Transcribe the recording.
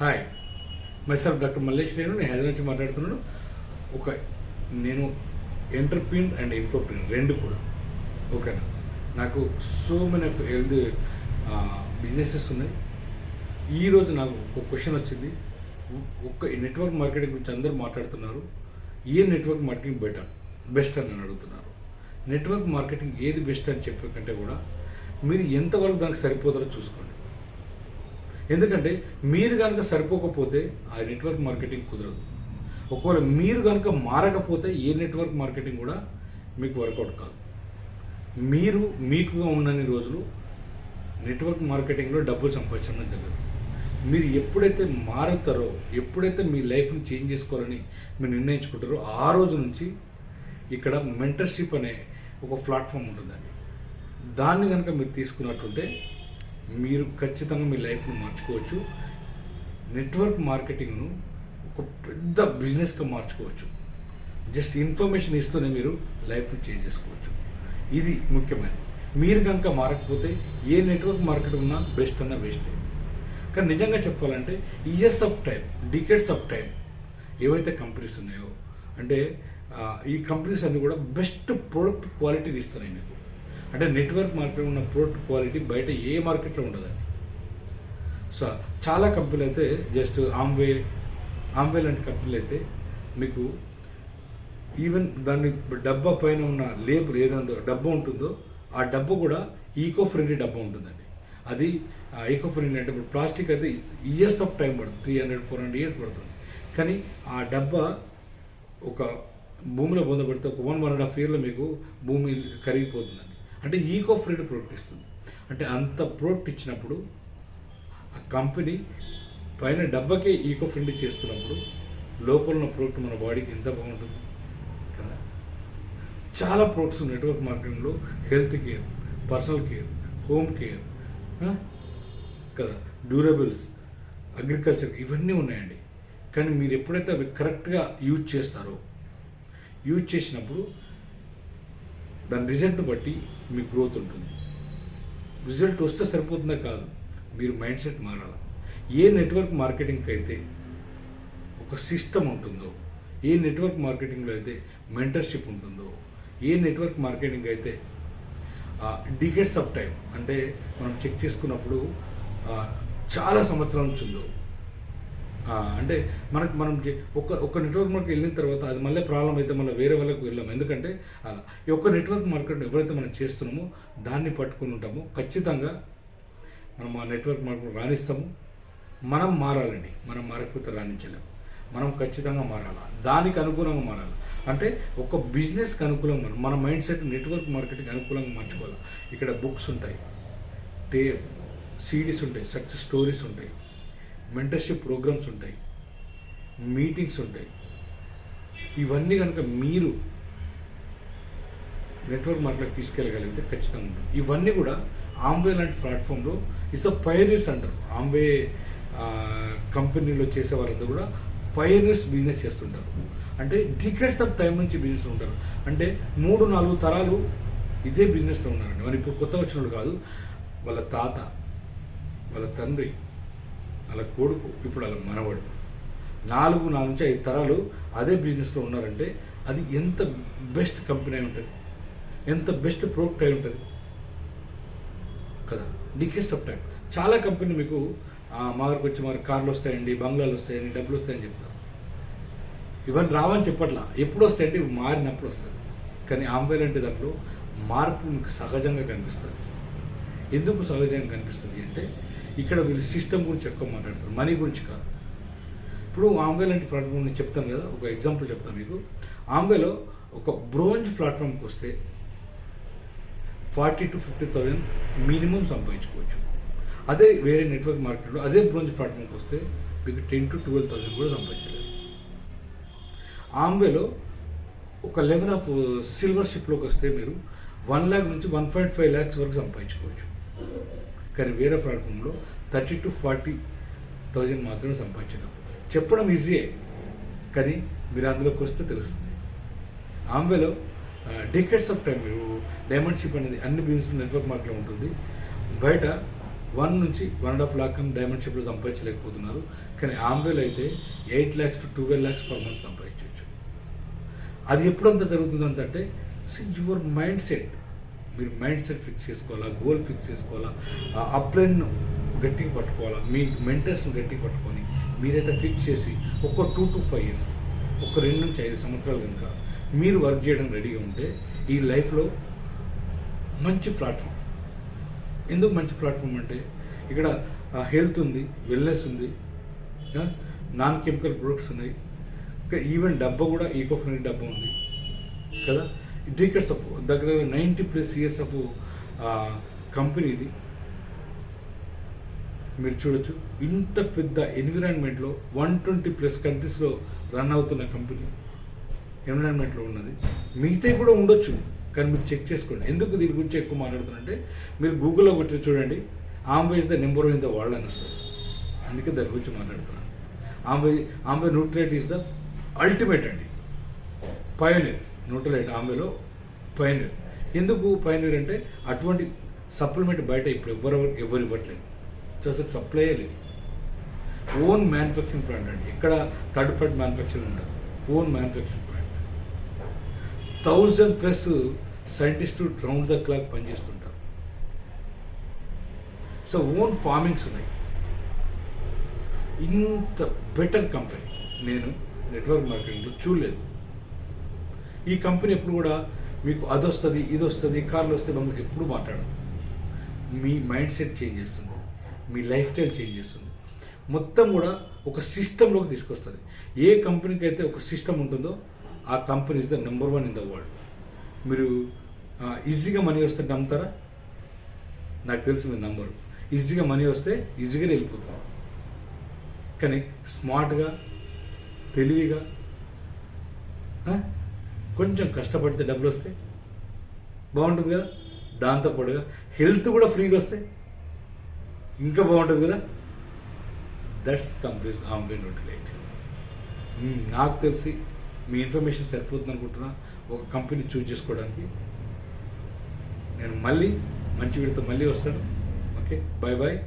Hi myself doctor Mallesh నేను నేను హైదరాబాద్ నుంచి మాట్లాడుతున్నాను. ఒక నేను ఎంటర్ప్రీన్ అండ్ ఇంటర్ప్రీన్ రెండు కూడా. ఓకేనా నాకు సో మెనీ హెల్త్ బిజినెసెస్ ఉన్నాయి. ఈరోజు నాకు ఒక క్వశ్చన్ వచ్చింది. ఒక్క నెట్వర్క్ మార్కెటింగ్ గురించి అందరూ మాట్లాడుతున్నారు. ఏ నెట్వర్క్ మార్కెటింగ్ బెటర్ బెస్ట్ అని నేను అడుగుతున్నారు. నెట్వర్క్ మార్కెటింగ్ ఏది బెస్ట్ అని చెప్పే కంటే కూడా మీరు ఎంతవరకు దానికి సరిపోతారో చూసుకోండి. ఎందుకంటే మీరు కనుక సరిపోకపోతే ఆ నెట్వర్క్ మార్కెటింగ్ కుదరదు. ఒకవేళ మీరు కనుక మారకపోతే ఏ నెట్వర్క్ మార్కెటింగ్ కూడా మీకు వర్కౌట్ కాదు. మీరు మీకుగా ఉన్నన్ని రోజులు నెట్వర్క్ మార్కెటింగ్లో డబ్బులు సంపాదించడం జరగదు. మీరు ఎప్పుడైతే మారుతారో ఎప్పుడైతే మీ లైఫ్ని చేంజ్ చేసుకోవాలని మీరు నిర్ణయించుకుంటారో ఆ రోజు నుంచి ఇక్కడ మెంటర్షిప్ అనే ఒక ప్లాట్ఫామ్ ఉంటుందండి. దాన్ని కనుక మీరు తీసుకున్నట్టుంటే మీరు ఖచ్చితంగా మీ లైఫ్ను మార్చుకోవచ్చు. నెట్వర్క్ మార్కెటింగ్ను ఒక పెద్ద బిజినెస్గా మార్చుకోవచ్చు. జస్ట్ ఇన్ఫర్మేషన్ ఇస్తూనే మీరు లైఫ్ని చేంజ్ చేసుకోవచ్చు. ఇది ముఖ్యమైన మీరు కనుక మారకపోతే ఏ నెట్వర్క్ మార్కెట్ ఉన్నా బెస్ట్ అన్నా బెస్ట్ కానీ నిజంగా చెప్పాలంటే years of time decades of time ఏవైతే కంపెనీస్ ఉన్నాయో అంటే ఈ కంపెనీస్ అన్నీ కూడా బెస్ట్ ప్రోడక్ట్ క్వాలిటీని ఇస్తున్నాయి మీకు. అంటే నెట్వర్క్ మార్కెట్ ఉన్న ప్రోడక్ట్ క్వాలిటీ బయట ఏ మార్కెట్లో ఉండదండి సో చాలా కంపెనీలు అయితే జస్ట్ ఆమ్వే ఆమ్వే లాంటి కంపెనీలు అయితే మీకు ఈవెన్ దాన్ని డబ్బా పైన ఉన్న లేబుల్ ఏదందో డబ్బా ఉంటుందో ఆ డబ్బు కూడా ఈకో ఫ్రెండ్లీ డబ్బా ఉంటుందండి. అది ఈకో ఫ్రెండ్లీ అంటే ఇప్పుడు ప్లాస్టిక్ అయితే ఇయర్స్ ఆఫ్ టైం పడుతుంది three hundred four hundred years పడుతుంది. కానీ ఆ డబ్బా ఒక భూమిలో పొందబడితే ఒక వన్ వన్ అండ్ హాఫ్ ఇయర్లో మీకు భూమి కరిగిపోతుందండి. అంటే ఈకో ఫ్రీడ్ ప్రోడక్ట్ ఇస్తుంది. అంటే అంత ప్రోడక్ట్ ఇచ్చినప్పుడు ఆ కంపెనీ పైన డబ్బకే ఈకో ఫ్రెండ్ చేస్తున్నప్పుడు లోపల ఉన్న ప్రోడక్ట్ మన బాడీకి ఎంత బాగుంటుంది? కదా? చాలా products network మార్కెటింగ్లో health care personal care home care కదా? డ్యూరబుల్స్ అగ్రికల్చర్ ఇవన్నీ ఉన్నాయండి. కానీ మీరు ఎప్పుడైతే అవి కరెక్ట్గా యూజ్ చేస్తారో యూజ్ చేసినప్పుడు దాని రిజల్ట్ని బట్టి మీ గ్రోత్ ఉంటుంది. రిజల్ట్ వస్తే సరిపోతుందా కాదు? మీరు మైండ్ సెట్ మారాలి? ఏ నెట్వర్క్ మార్కెటింగ్కి అయితే ఒక సిస్టమ్ ఉంటుందో ఏ నెట్వర్క్ మార్కెటింగ్లో అయితే మెంటర్షిప్ ఉంటుందో ఏ నెట్వర్క్ మార్కెటింగ్ అయితే డికెట్స్ ఆఫ్ టైం అంటే మనం చెక్ చేసుకున్నప్పుడు చాలా సంవత్సరాల నుంచి ఉందో అంటే మనకు మనం చే- ఒక ఒక నెట్వర్క్ మార్కెట్ వెళ్ళిన తర్వాత అది మళ్ళీ ప్రాబ్లం అయితే మళ్ళీ వేరే వాళ్ళకి వెళ్ళాము ఎందుకంటే అలా ఈ ఒక్క నెట్వర్క్ మార్కెట్ ఎవరైతే మనం చేస్తున్నామో దాన్ని పట్టుకుని ఉంటామో ఖచ్చితంగా మనం ఆ నెట్వర్క్ మార్కెట్ రాణిస్తాము. మనం మారాలండి. మనం మారకపోతే రాణించలేము. మనం ఖచ్చితంగా మారాలి? దానికి అనుకూలంగా మారాలి? అంటే ఒక బిజినెస్కి అనుకూలంగా మన మైండ్ సెట్ నెట్వర్క్ మార్కెట్కి అనుకూలంగా మార్చుకోవాలి? ఇక్కడ బుక్స్ ఉంటాయి. టే సీడీస్ ఉంటాయి. సక్సెస్ స్టోరీస్ ఉంటాయి. మెంటర్షిప్ ప్రోగ్రామ్స్ ఉంటాయి. మీటింగ్స్ ఉంటాయి. ఇవన్నీ కనుక మీరు నెట్వర్క్ మార్కెట్ తీసుకెళ్ళగలిగితే ఖచ్చితంగా ఉంటుంది. ఇవన్నీ కూడా ఆంబే లాంటి ప్లాట్ఫామ్లో ఇస్ ద పయనీర్స్ అంటారు. ఆంబే కంపెనీలో చేసే వాళ్ళంతా కూడా పయనీర్స్ బిజినెస్ చేస్తుంటారు. అంటే డికెట్స్ ఆఫ్ టైం నుంచి బిజినెస్ ఉంటారు. అంటే మూడు నాలుగు తరాలు ఇదే బిజినెస్లో ఉన్నారండి. మరి ఇప్పుడు కొత్త వచ్చిన వాళ్ళు కాదు వాళ్ళ తాత వాళ్ళ తండ్రి అలా కొడుకు ఇప్పుడు అలా మనవడు. నాలుగు నాలుగు నుంచి ఐదు తరాలు అదే బిజినెస్లో ఉన్నారంటే అది ఎంత బెస్ట్ కంపెనీ అయి ఉంటుంది. ఎంత బెస్ట్ ప్రోడక్ట్ అయి ఉంటుంది. కదా? డికెట్స్ ఆఫ్ టైం చాలా కంపెనీ మీకు మా దగ్గరకు వచ్చి మరి కార్లు వస్తాయండి బంగ్లాలు వస్తాయండి డబ్బులు వస్తాయని చెప్తారు. ఇవన్నీ రావని చెప్పట్లా. ఎప్పుడు వస్తాయంటే ఇవి మారినప్పుడు వస్తుంది కానీ ఆంబే లాంటి దాంట్లో మార్పు మీకు సహజంగా కనిపిస్తుంది. ఎందుకు సహజంగా కనిపిస్తుంది అంటే ఇక్కడ వీళ్ళు సిస్టమ్ గురించి ఎక్కువ మాట్లాడతారు మనీ గురించి కాదు. ఇప్పుడు ఆమ్వే లాంటి ప్లాట్ఫామ్ నేను చెప్తాను కదా ఒక ఎగ్జాంపుల్ చెప్తాను మీకు. ఆంబేలో ఒక బ్రోంజ్ ప్లాట్ఫామ్కి వస్తే forty to fifty thousand minimum సంపాదించుకోవచ్చు. అదే వేరే నెట్వర్క్ మార్కెట్లో అదే బ్రోంజ్ ప్లాట్ఫామ్కి వస్తే మీకు టెన్ టు ట్వెల్వ్ థౌజండ్ కూడా సంపాదించలేదు ఆంబేలో ఒక లెవెల్ ఆఫ్ సిల్వర్ షిప్లోకి వస్తే మీరు వన్ ల్యాక్ నుంచి వన్ పాయింట్ ఫైవ్ ల్యాక్స్ వరకు సంపాదించుకోవచ్చు. కానీ వేరే ప్లాట్ఫామ్లో థర్టీ టు ఫార్టీ థౌజండ్ మాత్రమే సంపాదించడం చెప్పడం ఈజీయే కానీ మీరు అందులోకి వస్తే తెలుస్తుంది. ఆంబేలో డికెట్స్ ఆఫ్ టైం మీరు డైమండ్ షిప్ అనేది అన్ని బిజినెస్ నెట్వర్క్ మార్కెట్లో ఉంటుంది. బయట వన్ నుంచి one and half lakh diamond షిప్లో సంపాదించలేకపోతున్నారు. కానీ ఆంబేలో అయితే eight lakhs to twelve lakhs per month సంపాదించవచ్చు. అది ఎప్పుడంతా జరుగుతుందంటే యువర్ మైండ్ సెట్ మీరు మైండ్ సెట్ ఫిక్స్ చేసుకోవాలా గోల్ ఫిక్స్ చేసుకోవాలా ఆ అప్లైన్ గట్టిగా పట్టుకోవాలా మీ మెంటర్స్ని గట్టిగా పట్టుకొని మీరైతే ఫిక్స్ చేసి ఒక టూ టు ఫైవ్ ఇయర్స్ ఒక రెండు నుంచి ఐదు సంవత్సరాలు కనుక మీరు వర్క్ చేయడం రెడీగా ఉంటే ఈ లైఫ్లో మంచి ప్లాట్ఫామ్ ఎందుకు మంచి ప్లాట్ఫామ్ అంటే ఇక్కడ హెల్త్ ఉంది వెల్నెస్ ఉంది నాన్ కెమికల్ ప్రొడక్ట్స్ ఉన్నాయి. ఈవెన్ డబ్బా కూడా ఈకో ఫ్రెండ్లీ డబ్బా ఉంది కదా? డీకెట్స్ ఆఫ్ దగ్గర ninety plus years of company ఇది. మీరు చూడొచ్చు. ఇంత పెద్ద ఎన్విరాన్మెంట్లో వన్ ట్వంటీ ప్లస్ కంట్రీస్లో రన్ అవుతున్న కంపెనీ ఎన్విరాన్మెంట్లో ఉన్నది. మిగతా కూడా ఉండొచ్చు కానీ మీరు చెక్ చేసుకోండి. ఎందుకు దీని గురించి ఎక్కువ మాట్లాడుతున్నారంటే మీరు గూగుల్లో కొట్టి చూడండి. Amway is the number one in the world అని వస్తుంది. అందుకే దాని గురించి మాట్లాడుతున్నాను. Amway Amway Nutrilite is the ultimate అండి. పయోనీర్ న్యూట్రలైట్ ఆమెలో పైనర్. ఎందుకు పైనీర్ అంటే అటువంటి సప్లిమెంట్ బయట ఇప్పుడు ఎవరు ఎవరు ఇవ్వట్లేదు. అసలు సప్లై లేదు. ఓన్ మ్యానుఫ్యాక్చరింగ్ ప్లాంట్ అండి. ఇక్కడ థర్డ్ పార్టీ మ్యానుఫ్యాక్చరింగ్ ఉండదు. Own manufacturing plant thousand plus సైంటిస్టులు రౌండ్ ద క్లాక్ పనిచేస్తుంటారు. సో ఓన్ ఫార్మింగ్స్ ఉన్నాయి. ఇంత బెటర్ కంపెనీ నేను నెట్వర్క్ మార్కెటింగ్లో చూడలేదు. ఈ కంపెనీ ఎప్పుడు కూడా మీకు అది వస్తుంది ఇది వస్తుంది కార్లు వస్తే మమ్మల్ని ఎప్పుడు మాట్లాడదు. మీ మైండ్ సెట్ చేంజ్ చేస్తుంది. మీ లైఫ్ స్టైల్ చేంజ్ చేస్తుంది. మొత్తం కూడా ఒక సిస్టంలోకి తీసుకొస్తుంది. ఏ కంపెనీకి అయితే ఒక సిస్టమ్ ఉంటుందో ఆ company is the number one in the world. మీరు ఈజీగా మనీ వస్తే నమ్ముతారా? నాకు తెలిసి మీ నంబరు ఈజీగా మనీ వస్తే ఈజీగానే వెళ్ళిపోతారు. కానీ స్మార్ట్గా తెలివిగా కొంచెం కష్టపడితే డబ్బులు వస్తాయి. బాగుంటుంది కదా? దాంతోపాటుగా హెల్త్ కూడా ఫ్రీగా వస్తాయి. ఇంకా బాగుంటుంది కదా? దట్స్ కంప్లీస్ ఆంబే న్యూట్రిలైట్ నాకు తెలిసి మీ ఇన్ఫర్మేషన్ సరిపోతుంది అనుకుంటున్నా. ఒక కంపెనీ చూజ్ చేసుకోవడానికి. నేను మళ్ళీ మంచి వీడితో మళ్ళీ వస్తాను. Okay bye bye